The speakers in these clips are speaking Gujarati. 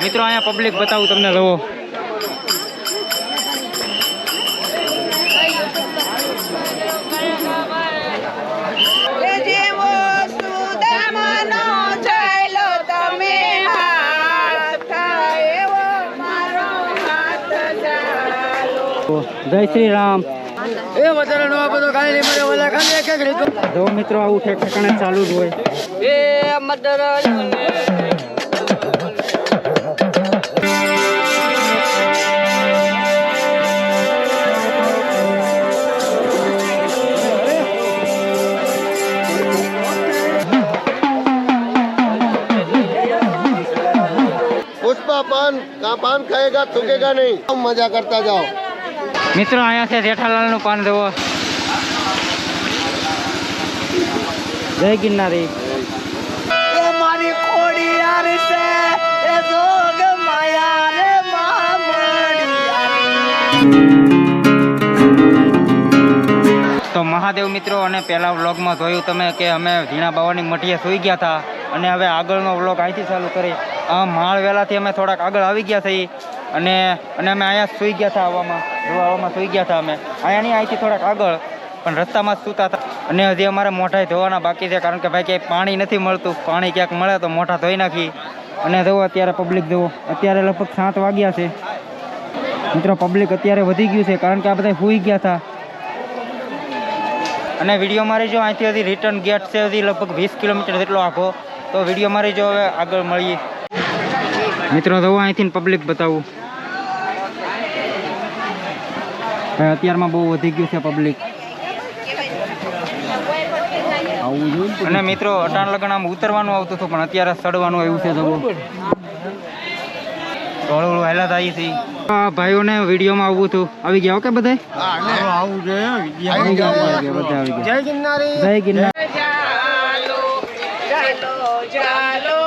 મિત્રો અહીંયા પબ્લિક બતાવું તમને રહો એ જેવો સુદામાનો ચાલ્યો તમે હાથ એવો મારો હાથ ચાલો. જય શ્રી રામ. એ વધારે નો બધો કાંઈ નહીં મળે ઓલા ખાલી એક એક રીતો જો મિત્રો આવું ઠેક ઠેકાણે ચાલુ જ હોય. એ મદર પુષ્પા પાન પાન ખાએગા થૂકેગા નહીં. મજા કરતા જાઓ. મિત્રો અહીંયા છે જેઠાલાલનું પાન જુઓ. જય ગિરનારી. તો મહાદેવ મિત્રો અને પેલા વ્લોગમાં જોયું તમે કે અમે ઝીણા બાવાની મટીએ સુઈ ગયા હતા અને હવે આગળનો વ્લોગ અહીંથી ચાલુ કરી માળ વહેલાથી અમે થોડાક આગળ આવી ગયા થઈ અને અને અમે અહીંયા સૂઈ ગયા હતા હવામાં જો આવામાં સૂઈ ગયા હતા અમે. અહીંયા નહીં, અહીંથી થોડાક આગળ, પણ રસ્તામાં જ સૂતા હતા અને હજી અમારે મોઢા ધોવાના બાકી છે, કારણ કે ભાઈ ક્યાંય પાણી નથી મળતું. પાણી ક્યાંક મળે તો મોઢા ધોઈ નાખી. અને જુઓ અત્યારે પબ્લિક જુઓ. અત્યારે લગભગ સાત વાગ્યા છે. મિત્રો પબ્લિક અત્યારે વધી ગયું છે, કારણ કે આ બધા સૂઈ ગયા હતા અને વીડિયો મારી જો અહીંથી હજી રિટર્ન ગેટ છે, હજી લગભગ વીસ કિલોમીટર જેટલો આખો તો વીડિયો મારી જો હવે આગળ મળીએ. મિત્રો તો અહીંથી પબ્લિક બતાવું. ભાઈ અત્યારમાં બહુ વધી ગયું છે પબ્લિક અને મિત્રો અટાણ લગ્ન આમ ઉતરવાનું આવતું હતું પણ અત્યારે ચડવાનું આવ્યું છે થાય છે ભાઈઓને વિડીયોમાં આવવું હતું. આવી ગયા ઓકે બધા આવું ગયા બધા આવી ગયા. જય ગિરનારી. જય ગિરનારી. ચાલો ચાલો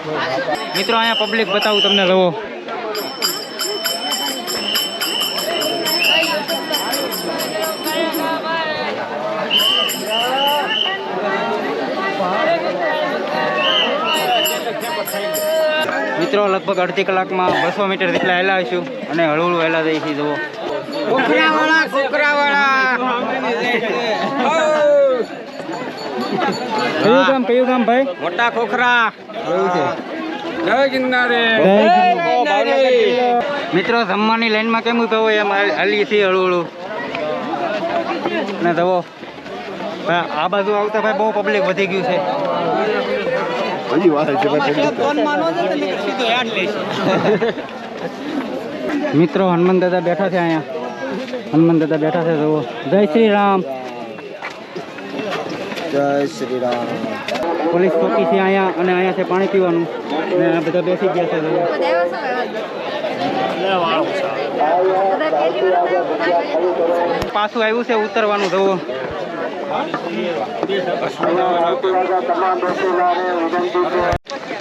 મિત્રો, અહીંયા પબ્લિક બતાવું, તમને રહો મિત્રો, લગભગ અડધી કલાકમાં બસો મીટર જેટલા હેલા અને હળવું હેલા દઈશું જુઓ. કયું ગામ કયું ગામ ભાઈ? મોટા ખોખરા. એવું છે. જય ગિરનારી. મિત્રો જમવાની લાઈનમાં કેમ ઊભા હોય એમ હાલ- હાલીએ છીએ હળવું હળવું ને જવો ભાઈ આ બાજુ આવતા ભાઈ બહુ પબ્લિક વધી ગયું છે. હજી વાત છે મિત્રો હનુમાન દાદા બેઠા છે અહીંયા. હનુમાન દાદા બેઠા છે જવો જય શ્રી રામ. જય શ્રી રામ પોલીસ ચોકી છે અહીંયા અને અહીંયા છે પાણી પીવાનું. ને આ બધા બેસી ગયા છે પાછું આવ્યું છે ઉતરવાનું જુઓ.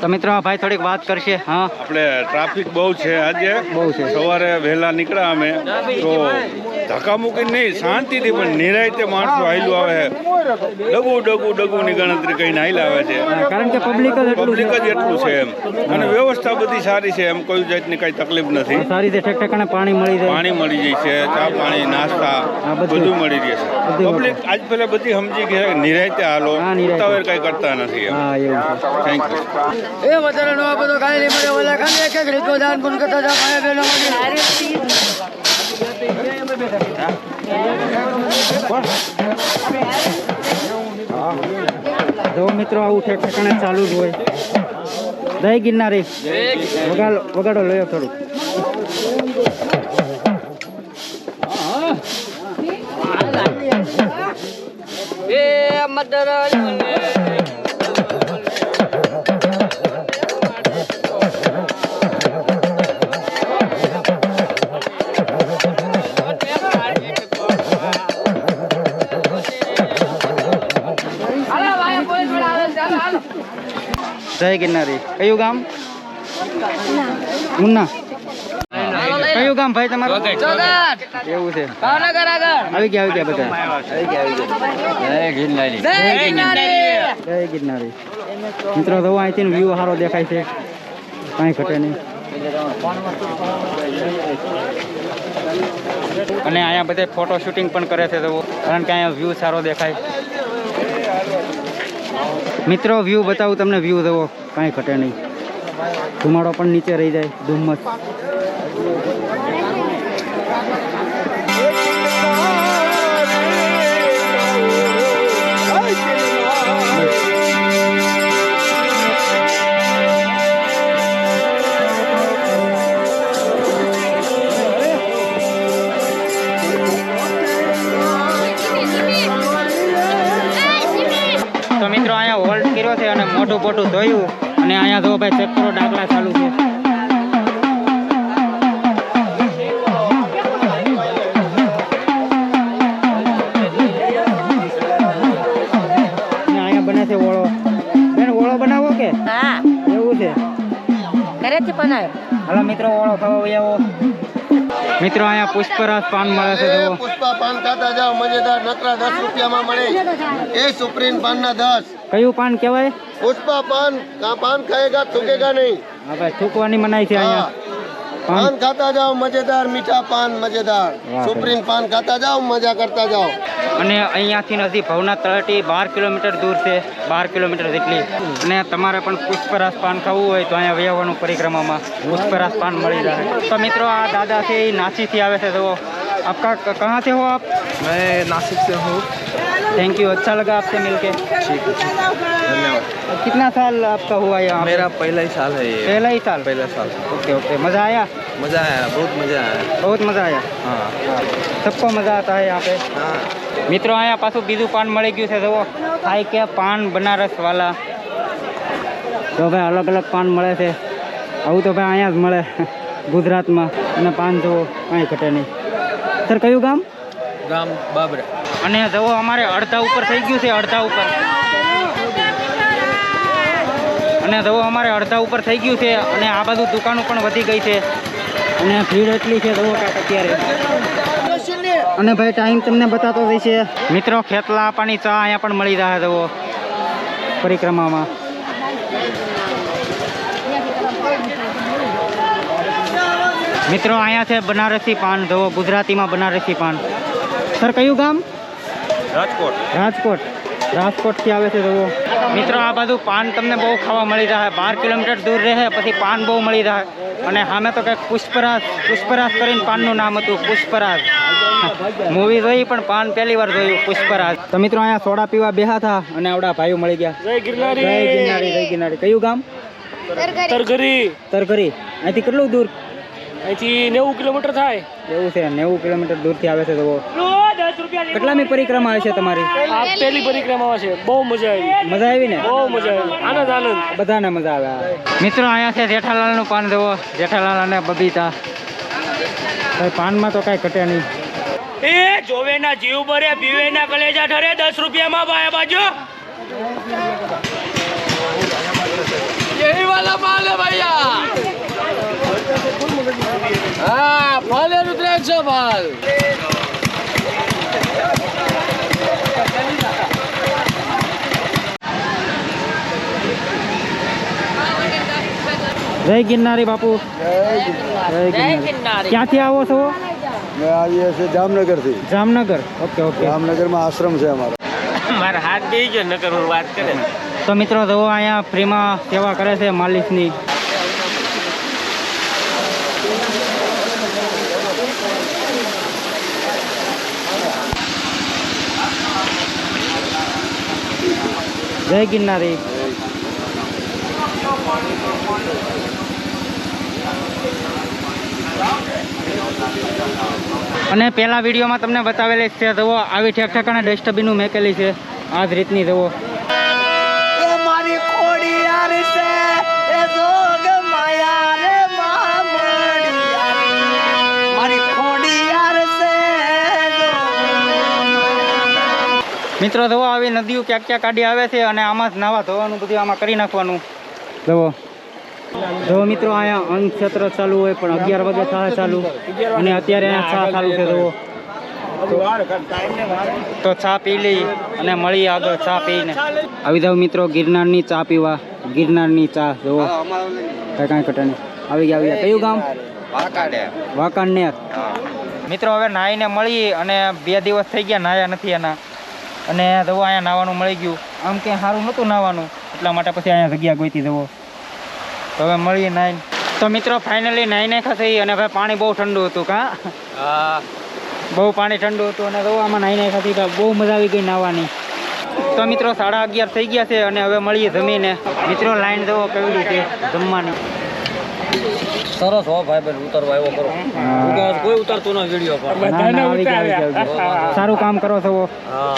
તો મિત્રો ભાઈ થોડીક વાત કરશે હા? આપણે ટ્રાફિક બહુ છે આજે. બહુ છે. સવારે વહેલા નીકળ્યા અમે. તો ધક્કા મૂકી નહીં શાંતિથી પણ નિરાયતે માણસો હાયલું આવે છે. ડગુ ડગુ ડગુની ગણતરી કરીને હાઈલ આવે છે. કારણ કે પબ્લિક જ પબ્લિક છે જ એટલું છે એમ. અને વ્યવસ્થા બધી સારી છે એમ કોઈ જાતની કઈ તકલીફ નથી. સારી રીતે ઠેક ઠેકાણે પાણી મળી જાય. પાણી મળી જાય છે ચા પાણી નાસ્તા બધું. મળી રહે છે. પબ્લિક આજ પહેલા બધી સમજી ગયા કે નિરાયતે હાલો ઉતાવળ કઈ કરતા નથી એમ. હા એવું છે. થેન્ક યુ એ વધારે નો બધો કાઈ નહીં મળે. ઓલા ખાલી એક એક રીતો દાન પણ કરતા જા ભાઈ બહેનો મળી જો મિત્રો, આવું ઠેક ઠેકાણે ચાલુ જ હોય. જય ગિરનારી. વગાડો વગાડો, લયો થોડું એ મદર જય ગિરનારી કયું ગામ? ઉના કયું ગામ ભાઈ તમારું? એવું છે. ભાવનગર આગળ. આવી ગયા આવી ગયા બધા. જય ગિરનારી. જય ગિરનારી. મિત્રો તો અહીંથી વ્યૂ સારો દેખાય છે. કાંઈ ઘટે નહીં. અને અહીંયા બધે ફોટો શૂટિંગ પણ કરે છે તો કારણ કે અહીંયા વ્યૂ સારો દેખાય. મિત્રો વ્યૂ બતાવું તમને. વ્યૂ જવો. કાંઈ ઘટે નહીં. ધુમાડો પણ નીચે રહી જાય. ધુમ્મસ. મોટું ધોયું અને અહીંયા જો ભાઈ ચેક ડાકલા ચાલુ છે. છે ઓળો. બેન ઓળો બનાવો કે? હા. એવું છે. બનાવ્યો. હાલો મિત્રો ઓળો ખાવા આવો. મિત્રો અહીંયા પુષ્પરાજ પાન મળે છે પુષ્પા પાન ખાતા જાઓ મજેદાર નકરા દસ રૂપિયામાં મળે. એ સુપ્રીમ પાનના દસ. કયું પાન કહેવાય? પુષ્પા પાન. કા પાન ખાએગા થૂકેગા નહીં. હા ભાઈ થૂકવાની મનાઈ છે અહીંયા. પાન? ખાતા જાઓ મજેદાર મીઠા પાન મજેદાર. સુપ્રીમ પાન ખાતા જાઓ મજા કરતા જાઓ. અને અહીંયાથી નથી ભવનાથ તળાટી બાર કિલોમીટર દૂર છે. બાર કિલોમીટર જેટલી. અને તમારે પણ પુષ્પરાસ પાન ખાવું હોય તો અહીંયા વ્યવહારનું પરિક્રમામાં પુષ્પરાસ પાન મળી જાય તો મિત્રો આ દાદા છે એ નાસીથી આવે છે તો આપકા કહા છે હો આપ? મેં નાસિક સે હું. थैंक यू अच्छा लगा आपसे मिलके ठीक है धन्यवाद कितना साल आपका हुआ यहाँ मेरा पहला ही साल है ये पहला ही साल पहला साल ओके ओके मज़ा आया मज़ा आया बहुत मज़ा आया बहुत मज़ा आया हाँ सबको मज़ा आता है यहाँ पे हाँ મિત્રો અહીંયા પાછું બીજું પાન મળી ગયું છે જુઓ થાય કે પાન બનારસ વાલા તો ભાઈ અલગ અલગ પાન મળે છે આવું તો ભાઈ અહીંયા જ મળે ગુજરાતમાં અને પાન જુઓ કાંઈ ઘટે નહીં સર કયું ગામ गाम बाबरा અને જવો અમારે અડધા ઉપર થઈ ગયું છે, અડધા ઉપર. અને જવો અમારે અડધા ઉપર થઈ ગયું છે, અને આ બાજુ દુકાનો પણ વધી ગઈ છે. અને ભીડ એટલી છે જવો અત્યારે. અને ભાઈ, ટાઈમ તમને બતાતો હોય છે. મિત્રો, ખેતલા, પાણી, ચા અહીંયા પણ મળી રહ્યા જવો પરિક્રમામાં. મિત્રો, અહીંયા છે બનારસી પાન જવો ગુજરાતીમાં બનારસી પાન. સર, કયું ગામ? રાજકોટ. રાજકોટ. રાજકોટથી આવે છે જુઓ મિત્રો આ બાજુ પાન તમને બહુ ખાવા મળી જાય બાર કિલોમીટર દૂર રહે પછી પાન બહુ મળી રહે. અને સામે તો કંઈક પુષ્પરાજ પુષ્પરાજ કરીને પાનનું નામ હતું પુષ્પરાજ. મૂવી જોઈ પણ પાન પહેલી વાર જોયું પુષ્પરાજ. તો મિત્રો અહીંયા સોડા પીવા બેહા હતા અને આવડા ભાઈઓ મળી ગયા. જય ગિરનારી. જય ગિરનારી જય ગિરનારી. કયું ગામ? તરઘરી તરઘરી અહીંથી કેટલું દૂર? અહીંથી નેવું કિલોમીટર થાય. એવું છે નેવું કિલોમીટર દૂરથી આવે છે રૂપિયા કેટલામી પરિક્રમા હશે તમારી આ પહેલી પરિક્રમા છે બહુ મજા આવી મજા આવી ને બહુ મજા આવી આનંદ આનંદ બધાને મજા આવે મિત્રો અહીંયા છે જેઠાલાલનું પાન જુઓ જેઠાલાલ અને બબીતા ભાઈ પાનમાં તો કાંઈ ઘટે નહીં એ જોવે ના જીવ ભરે પીવે ના કલેજા ઠરે દસ રૂપિયામાં બાયા બાજુ यही वाला माल है भैया हाँ फल है रुद्राक्ष फल જય ગિરનારી બાપુ. ક્યાંથી આવો છો? આવીએ છીએ જામનગરથી જામનગર. Okay okay. જામનગરમાં આશ્રમ છે અમારો. મારા હાથ બે ગયો નગર વાત કરે. તો મિત્રો જુઓ અહીંયા ફ્રીમાં સેવા કરે છે માલિશની જય ગિરનારી. અને પહેલા વિડીયોમાં તમને બતાવેલી છે, જુઓ, આવી ઠેક ઠેકાણે ડસ્ટબિનું મેકેલી છે. આ જ રીતની, જુઓ. મિત્રો જુઓ આવી નદીઓ ક્યાંક ક્યાંક કાઢી આવે છે અને આમાં જ નાવા ધોવાનું બધું આમાં કરી નાખવાનું. જુઓ. જો મિત્રો અહીંયા અંગ ક્ષેત્ર ચાલુ હોય પણ અગિયાર વાગે થાય ચાલુ. અને અત્યારે અહીંયા ચા ચાલુ છે જુઓ. તો ચા પી લઈ અને મળી આગળ ચા પીને. આવી જાવ મિત્રો ગિરનારની ચા પીવા. ગિરનારની ચા જુઓ. કઈ કાંઈ ઘટે આવી ગયા આવી ગયા. કયું ગામ? વાંકાનેર. મિત્રો હવે નાહીને મળી અને બે દિવસ થઈ ગયા નાહ્યા નથી એના. અને જવો અહીંયા નાવાનું મળી ગયું. આમ ક્યાંય સારું નહોતું નાવાનું. એટલા માટે પછી અહીંયા જગ્યા ગોઈતી જવો તો હવે મળીએ નાઈન તો મિત્રો ફાઇનલી નાહી ખસી અને હવે પાણી બહુ ઠંડુ હતું કા? બહુ પાણી ઠંડુ હતું અને જવો આમાં નાહી ખસી બહુ મજા આવી ગઈ નાહવાની તો મિત્રો સાડા અગિયાર થઈ ગયા છે અને હવે મળીએ જમીને. મિત્રો લાઈન જવો કેવી રીતે જમવાની. સરસ હો ભાઈ બેન ઉતરવા આવ્યો કરો કોઈ ઉતરતું ન વીડિયો પર. સારું કામ કરો છો. હા.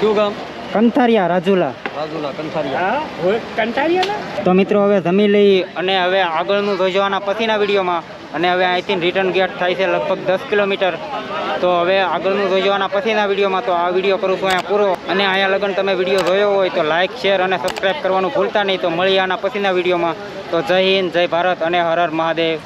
શું ગામ કંથારિયા રાજુલા. રાજુલા કંથારિયા. તો મિત્રો હવે જમી લઈ અને હવે આગળનું જોવાના પછીના વિડીયોમાં. અને હવે અહીંથી રિટર્ન ગેટ થાય છે લગભગ દસ કિલોમીટર. તો હવે આગળનું જોવાના પછીના વિડીયોમાં. તો આ વીડિયો કરું છું અહીંયા પૂરો. અને અહીંયા લગન તમે વીડિયો જોયો હોય તો લાઇક શેર અને સબસ્ક્રાઈબ કરવાનું ભૂલતા નહીં. તો મળીએ આના પછીના વિડીયોમાં. તો જય હિન્દ જય ભારત અને હર હર મહાદેવ.